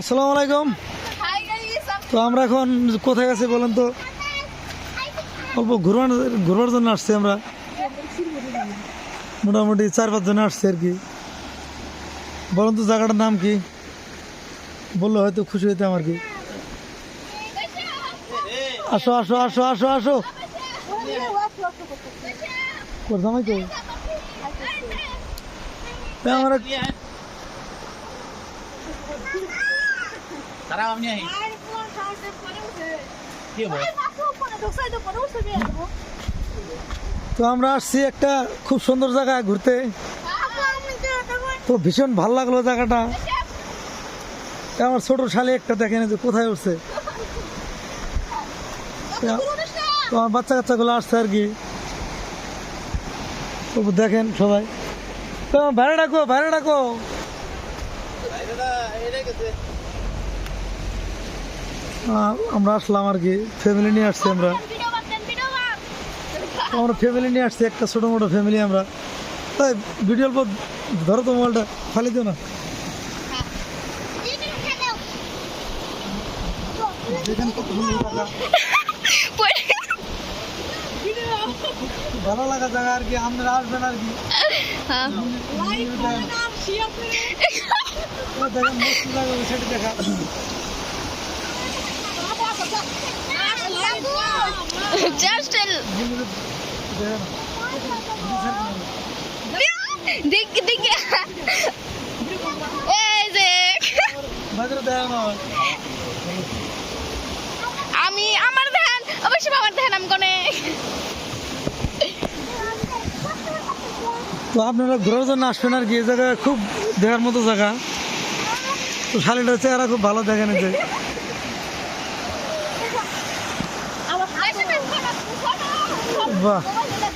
আসসালামু আলাইকুম। তো আমরা এখন কোথায় আছি বলেন তো? অল্প ঘুরবার ঘুরবার জন্য আসছি আমরা। মোটামুটি চার পাঁচ জন আসছি আর কি। বলেন তো জায়গাটার নাম কি? বললে হয়তো খুশি হইতাম আর কি। আসো আসো আসো আসো আসো। করতাম তা আমরা তারা আমি আহি তো আমরা আসছি একটা খুব সুন্দর জায়গায় ঘুরতে। তো ভীষণ ভালো লাগল জায়গাটা। আমার ছোট শালি একটা দেখেন যে কোথায় উঠছে। তা- আমার বাচ্চা কাচ্চাগুলো আসছে আর কি। তো দেখেন সবাই। তো ভাড়া ডাকো ভাড়া ডাকো। আমরা আসলাম আর কি ফ্যামিলি নিয়ে আসছি আমরা। আমরা ফ্যামিলি নিয়ে আসছি একটা ছোটো মোটো ফ্যামিলি আমরা। তাই ভিডিও অল্প ধরো তো মোবাইলটা ফালি দিও না। ভালো লাগা জায়গা আর কি আপনারা আসবেন আর কি। ও আমি আমার ধ্যান। অবশ্যই আমার ধ্যান আমি কোনে তো আপনারা ঘোরার জন্য আসবেন আর কি, এই জায়গা খুব দেখার মতো জায়গা। শালিটার চেহারা খুব ভালো দেখেন যে। বাহ,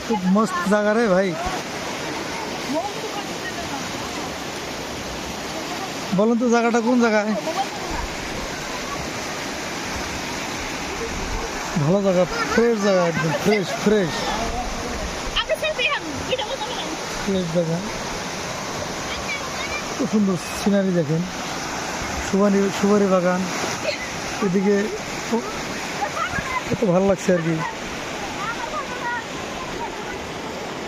খুব মস্ত জায়গা রে ভাই। বলুন তো জায়গাটা কোন জায়গায়? ভালো জায়গা ফ্রেশ জায়গা একদম ফ্রেশ ফ্রেশ ফ্রেশ জায়গা। খুব সুন্দর সিনারি দেখেন। সুপারি সুপারি বাগান। এদিকে কত ভালো লাগছে আর কি।